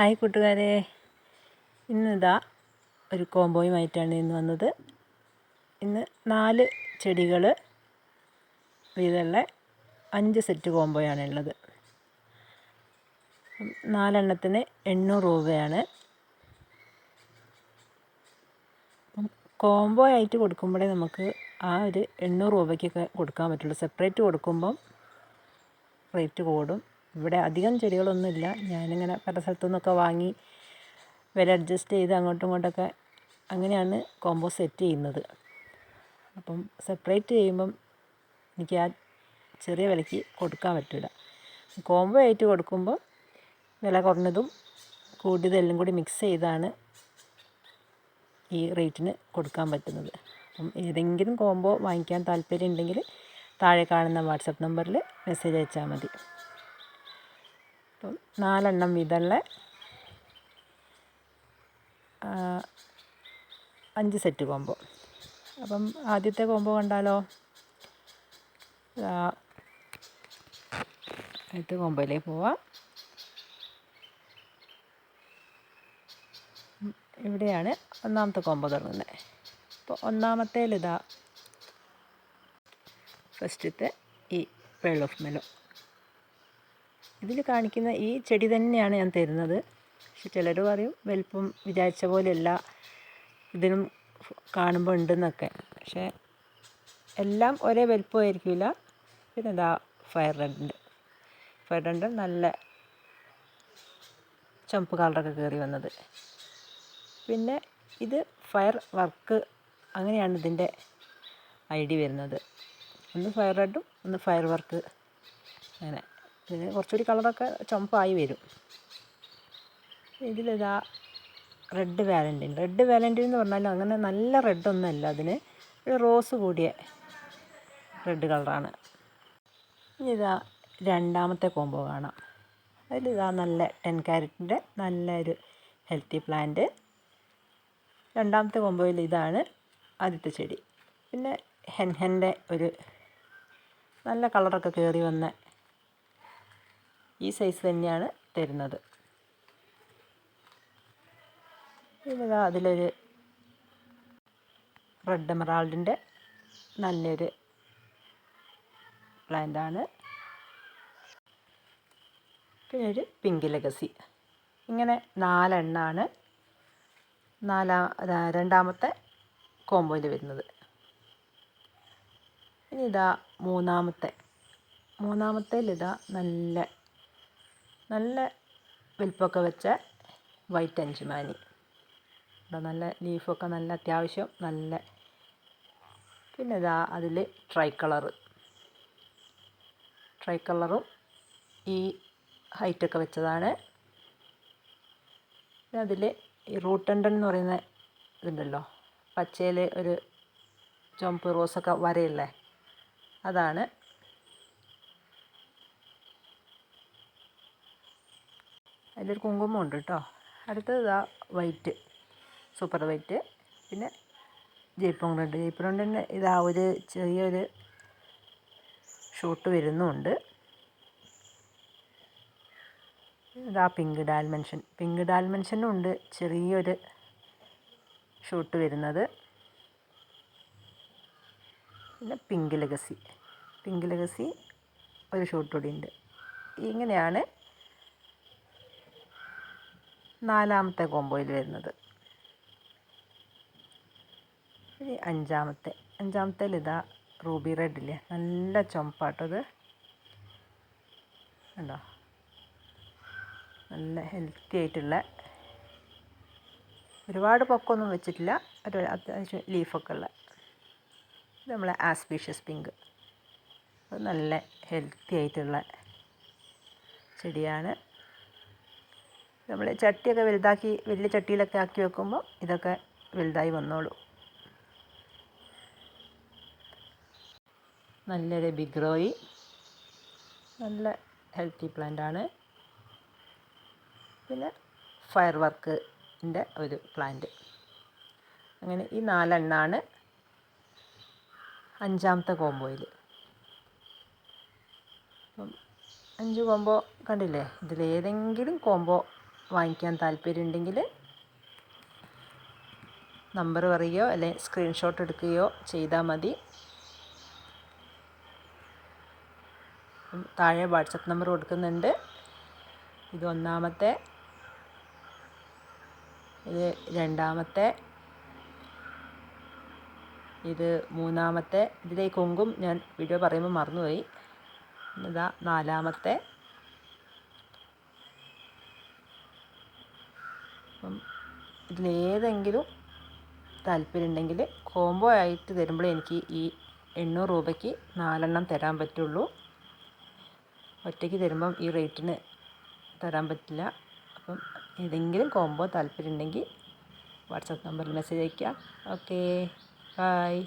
Hi കൂട്ടുകാരെ. ഇന്നിതാ ഒരു കോംബോയുമായിട്ടാണ് ഇന്ന് വന്നത്. ഇന്ന് നാല് ചെടികൾ വീതമുള്ള അഞ്ച് സെറ്റ് കോംബോയാണ് ഉള്ളത്. നാലെണ്ണത്തിന് എണ്ണൂറ് രൂപയാണ്. കോംബോ ആയിട്ട് കൊടുക്കുമ്പോഴേ നമുക്ക് ആ ഒരു എണ്ണൂറ് രൂപയ്ക്കൊക്കെ കൊടുക്കാൻ പറ്റുള്ളൂ. സെപ്പറേറ്റ് കൊടുക്കുമ്പം റേറ്റ് കൂടും. ഇവിടെ അധികം ചെടികളൊന്നുമില്ല. ഞാനിങ്ങനെ പല സ്ഥലത്തു നിന്നൊക്കെ വാങ്ങി വില അഡ്ജസ്റ്റ് ചെയ്ത് അങ്ങോട്ടും ഇങ്ങോട്ടൊക്കെ അങ്ങനെയാണ് കോംബോ സെറ്റ് ചെയ്യുന്നത്. അപ്പം സെപ്പറേറ്റ് ചെയ്യുമ്പം എനിക്ക് ആ ചെറിയ വിലയ്ക്ക് കൊടുക്കാൻ പറ്റില്ല കോംബോ ആയിട്ട് കൊടുക്കുമ്പോൾ വില കുറഞ്ഞതും കൂടിയതെല്ലാം കൂടി മിക്സ് ചെയ്താണ് ഈ റേറ്റിന് കൊടുക്കാൻ പറ്റുന്നത്. അപ്പം ഏതെങ്കിലും കോംബോ വാങ്ങിക്കാൻ താല്പര്യം ഉണ്ടെങ്കിൽ താഴെ കാണുന്ന വാട്സപ്പ് നമ്പറിൽ മെസ്സേജ് അയച്ചാൽ മതി. അപ്പം നാലെണ്ണം വീതമുള്ള അഞ്ച് സെറ്റ് കോംബോ. അപ്പം ആദ്യത്തെ കോംബോ കണ്ടാലോ? ആദ്യത്തെ കോംബോയിലേക്ക് പോവാം. ഇവിടെയാണ് ഒന്നാമത്തെ കോംബോ തുടങ്ങുന്നത്. അപ്പോൾ ഒന്നാമത്തേലിതാ ഫസ്റ്റത്തെ ഈ പേൾ ഓഫ് മെലോ ഇതിൽ കാണിക്കുന്ന ഈ ചെടി തന്നെയാണ് ഞാൻ തരുന്നത്. പക്ഷെ ചിലർ പറയും വലിപ്പം വിചാരിച്ച പോലെയല്ല ഇതിനും കാണുമ്പോൾ ഉണ്ടെന്നൊക്കെ. പക്ഷേ എല്ലാം ഒരേ വലിപ്പമായിരിക്കില്ല. പിന്നെ എന്താ ഫയർ റെഡ് ഫയർ റെഡ് നല്ല ചുമപ്പ് കളറൊക്കെ കയറി വന്നത്. പിന്നെ ഇത് ഫയർ വർക്ക് അങ്ങനെയാണ് ഇതിന്റെ ഐ ഡി വരുന്നത്. ഒന്ന് ഫയർ റെഡും ഒന്ന് ഫയർ വർക്ക്. അങ്ങനെ. ഇതിന് കുറച്ചുകൂടി കളറൊക്കെ ചുമപ്പായി വരും. ഇതിലിതാ റെഡ് വാലന്റൈൻ റെഡ് വാലന്റൈൻ എന്ന് പറഞ്ഞാൽ അങ്ങനെ നല്ല റെഡൊന്നുമല്ല അതിന് ഒരു റോസ് കൂടിയ റെഡ് കളറാണ് ഇനി ഇതാ രണ്ടാമത്തെ കോംബോ കാണാം. അതിലിതാ നല്ല ടെൻ ക്യാരറ്റിന്റെ നല്ലൊരു ഹെൽത്തി പ്ലാന്റ് രണ്ടാമത്തെ കോംബോയിൽ ഇതാണ് ആദ്യത്തെ ചെടി. പിന്നെ ഹെൻഹന്റെ ഒരു നല്ല കളറൊക്കെ കയറി വന്ന ഈ സൈസ് തന്നെയാണ് തരുന്നത്. ഇതാ അതിലൊരു റെഡ് എമറാൾഡിന്റെ നല്ലൊരു പ്ലാന്റാണ് പിന്നെ ഒരു പിങ്ക് ലഗസി ഇങ്ങനെ നാലെണ്ണാണ്. നാലാ രണ്ടാമത്തെ കോമ്പോയിൽ വരുന്നത്. ഇനി ഇതാ മൂന്നാമത്തെ. മൂന്നാമത്തേലിതാ നല്ല നല്ല വലിപ്പമൊക്കെ വെച്ച വൈറ്റ് അഞ്ചുമാനി. ഇവിടെ നല്ല ലീഫൊക്കെ നല്ല അത്യാവശ്യം നല്ല പിന്നെ ഇതാ അതിൽ ട്രൈ കളർ ട്രൈ കളറും ഈ ഹൈറ്റൊക്കെ വെച്ചതാണ്. പിന്നെ അതിൽ ഈ റൂട്ടണ്ടൻ എന്ന് പറയുന്ന ഇതുണ്ടല്ലോ പച്ചയിൽ ഒരു ചുമപ്പ് റോസൊക്കെ വരയില്ലേ അതാണ് അതിലൊരു കുങ്കുമം ഉണ്ട് കേട്ടോ. അടുത്തത് ഇതാ വൈറ്റ്. Super white. പിന്നെ ജയ്പോങ് റെഡ് ജയ്പോങ് റെഡിന്റെ ഇതാ ഒരു ചെറിയൊരു ഷൂട്ട് വരുന്നുമുണ്ട് ഇതാ പിങ്ക് ഡാൽമെൻഷൻ പിങ്ക് ഡാൽമെൻഷനും ഉണ്ട് ചെറിയൊരു ഷൂട്ട് വരുന്നത്. പിന്നെ പിങ്ക് ലഗസി. പിങ്ക് ലഗസി ഒരു ഷൂട്ട് കൂടി ഉണ്ട് ഇങ്ങനെയാണ് നാലാമത്തെ കോമ്പോയിൽ വരുന്നത്. ഇനി അഞ്ചാമത്തെ. അഞ്ചാമത്തെ ഇതാ റൂബി റെഡ് ഇല്ലേ നല്ല ചുമപ്പാട്ടത് കണ്ടോ? നല്ല ഹെൽത്തി ആയിട്ടുള്ള ഒരുപാട് പൊക്കമൊന്നും വെച്ചിട്ടില്ല. ഒരു അത്യാവശ്യം ലീഫൊക്കെ ഉള്ള. ഇത് നമ്മളെ ആസ്പീഷ്യസ് പിങ്ക്. അത് നല്ല ഹെൽത്തി ആയിട്ടുള്ള ചെടിയാണ്. നമ്മൾ ചട്ടിയൊക്കെ വലുതാക്കി വലിയ ചട്ടിയിലൊക്കെ ആക്കി വെക്കുമ്പോൾ ഇതൊക്കെ വലുതായി വന്നോളൂ. നല്ലൊരു ബിഗ്രോയി നല്ല ഹെൽത്തി പ്ലാന്റ് ആണ്. പിന്നെ ഫയർ വർക്കിന്റെ ഒരു പ്ലാന്റ് അങ്ങനെ ഈ നാലെണ്ണാണ് അഞ്ചാമത്തെ കോമ്പോയിൽ അഞ്ച് കോമ്പോ കണ്ടില്ലേ? ഇതിലേതെങ്കിലും കോമ്പോ വാങ്ങിക്കാൻ താല്പര്യമുണ്ടെങ്കിൽ നമ്പർ പറയുകയോ അല്ലെങ്കിൽ സ്ക്രീൻഷോട്ട് എടുക്കുകയോ ചെയ്താൽ മതി. താഴെ വാട്സപ്പ് നമ്പർ കൊടുക്കുന്നുണ്ട്. ഇത് ഒന്നാമത്തെ ഇത് രണ്ടാമത്തെ ഇത് മൂന്നാമത്തെ. ഇതിലെ ഞാൻ വീഡിയോ പറയുമ്പോൾ മറന്നുപോയി. ഇതാ നാലാമത്തെ. അപ്പം ഇതിലേതെങ്കിലും താല്പര്യമുണ്ടെങ്കിൽ കോംബോ ആയിട്ട് തരുമ്പോൾ എനിക്ക് ഈ എണ്ണൂറ് രൂപയ്ക്ക് നാലെണ്ണം തരാൻ പറ്റുള്ളൂ. ഒറ്റയ്ക്ക് തരുമ്പം ഈ റേറ്റിന് തരാൻ പറ്റില്ല. അപ്പം ഏതെങ്കിലും കോംബോ താല്പര്യമുണ്ടെങ്കിൽ വാട്സപ്പ് നമ്പറിൽ മെസ്സേജ് അയയ്ക്കുക ഓക്കേ ബൈ